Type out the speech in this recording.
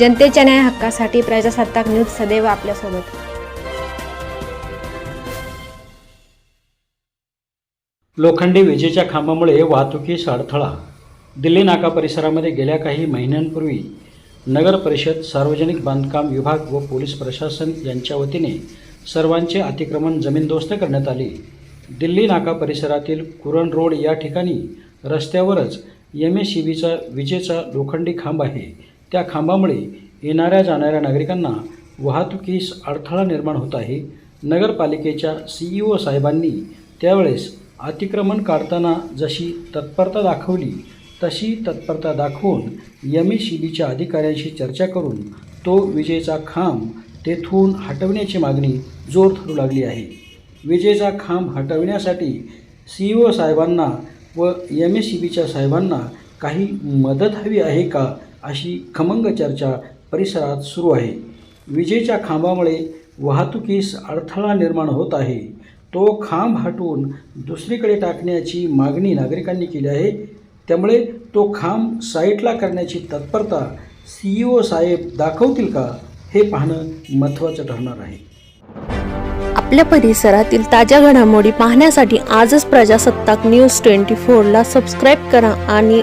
जनतेच्या न्याय हक्कासाठी प्रजासत्ताक न्यूज सदैव आपल्यासोबत. लोखंडी विजेच्या खांबामुळे वाहतुकीस अडथळा दिल्ली नाका परिसरामध्ये गेल्या काही महिन्यांपूर्वी नगर परिषद सार्वजनिक बांधकाम विभाग व पोलीस प्रशासन यांच्या वतीने सर्वांचे अतिक्रमण जमीनदोस्त करण्यात आले. दिल्ली नाका परिसरातील कुरण रोड या ठिकाणी रस्त्यावरच एम एस सी बीचा विजेचा लोखंडी खांब आहे. त्या खांबामुळे येणाऱ्या जाणाऱ्या नागरिकांना वाहतुकीस अडथळा निर्माण होत आहे. नगरपालिकेच्या सी ई ओ साहेबांनी त्यावेळेस अतिक्रमण काढताना जशी तत्परता दाखवली तशी तत्परता दाखवून एम ए सी बीच्या अधिकाऱ्यांशी चर्चा करून तो विजेचा खांब तेथून हटवण्याची मागणी जोर धरू लागली आहे. विजेचा खांब हटविण्यासाठी सी ई ओ साहेबांना व एम एस सी बीच्या साहेबांना काही मदत हवी आहे का? अशी खमंग चर्चा परिसरात सुरू आहे. विजेच्या खांबामुळे वाहतुकीस अडथळा निर्माण होत आहे. तो खांब हटवून दुसरीकडे टाकण्याची मागणी नागरिकांनी केली आहे. त्यामुळे तो खांब साईटला करण्याची तत्परता सी ई ओ साहेब दाखवतील का हे पाहणं महत्त्वाचं ठरणार आहे. आपल्या परिसरातील ताज्या घडामोडी पाहण्यासाठी आजच प्रजासत्ताक न्यूज ट्वेंटी फोरला सबस्क्राईब करा आणि